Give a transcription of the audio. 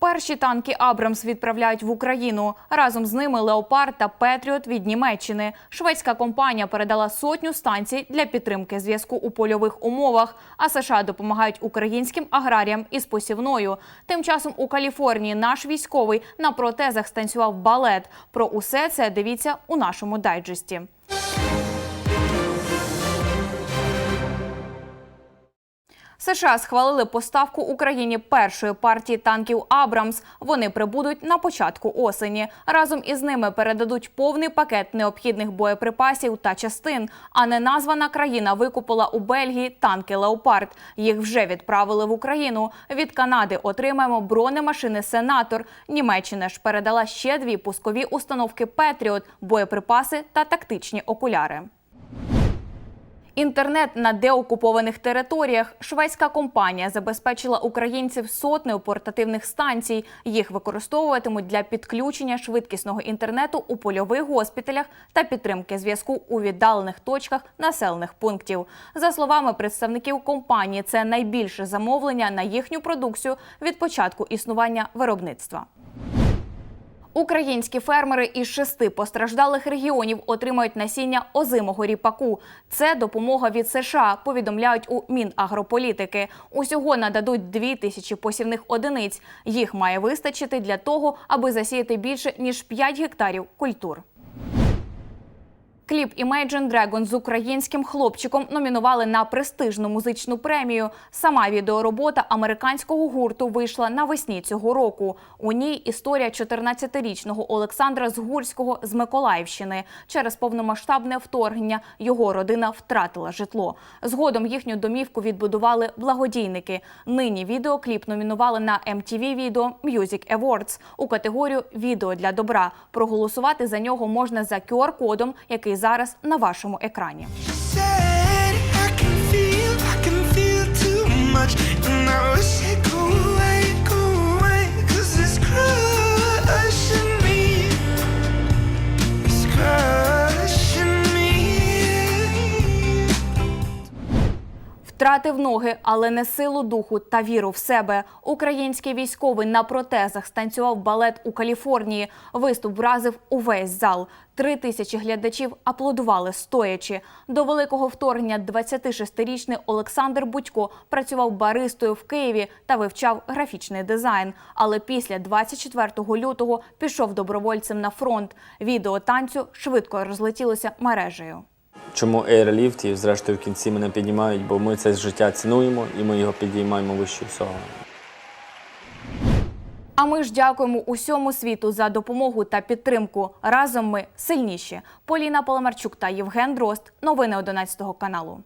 Перші танки Абрамс відправляють в Україну. Разом з ними Леопард та Петріот від Німеччини. Шведська компанія передала сотню станцій для підтримки зв'язку у польових умовах. А США допомагають українським аграріям із посівною. Тим часом у Каліфорнії наш військовий на протезах станцював балет. Про усе це дивіться у нашому дайджесті. США схвалили поставку Україні першої партії танків Абрамс. Вони прибудуть на початку осені. Разом із ними передадуть повний пакет необхідних боєприпасів та частин. А неназвана країна викупила у Бельгії танки Леопард. Їх вже відправили в Україну. Від Канади отримаємо бронемашини Сенатор. Німеччина ж передала ще дві пускові установки Петріот, боєприпаси та тактичні окуляри. Інтернет на деокупованих територіях. Шведська компанія забезпечила українців сотнею портативних станцій. Їх використовуватимуть для підключення швидкісного інтернету у польових госпіталях та підтримки зв'язку у віддалених точках населених пунктів. За словами представників компанії, це найбільше замовлення на їхню продукцію від початку існування виробництва. Українські фермери із шести постраждалих регіонів отримають насіння озимого ріпаку. Це допомога від США. Повідомляють у Мінагрополітики. Усього нададуть дві тисячі посівних одиниць. Їх має вистачити для того, аби засіяти більше ніж 5 гектарів культур. Кліп Imagine Dragon з українським хлопчиком номінували на престижну музичну премію. Сама відеоробота американського гурту вийшла навесні цього року. У ній історія 14-річного Олександра Згурського з Миколаївщини. Через повномасштабне вторгнення його родина втратила житло. Згодом їхню домівку відбудували благодійники. Нині відеокліп номінували на MTV Video Music Awards у категорію Відео для добра. Проголосувати за нього можна за QR-кодом, який зараз на вашому екрані. Втратив ноги, але не силу духу та віру в себе. Український військовий на протезах станцював балет у Каліфорнії. Виступ вразив увесь зал. Три тисячі глядачів аплодували стоячи. До великого вторгнення 26-річний Олександр Будько працював баристою в Києві та вивчав графічний дизайн. Але після 24 лютого пішов добровольцем на фронт. Відео танцю швидко розлетілося мережею. Чому Airlift і зрештою в кінці мене піднімають, бо ми це життя цінуємо і ми його підіймаємо вище всього. А ми ж дякуємо усьому світу за допомогу та підтримку. Разом ми сильніші. Поліна Поломарчук та Євген Дрозд. Новини 11 каналу.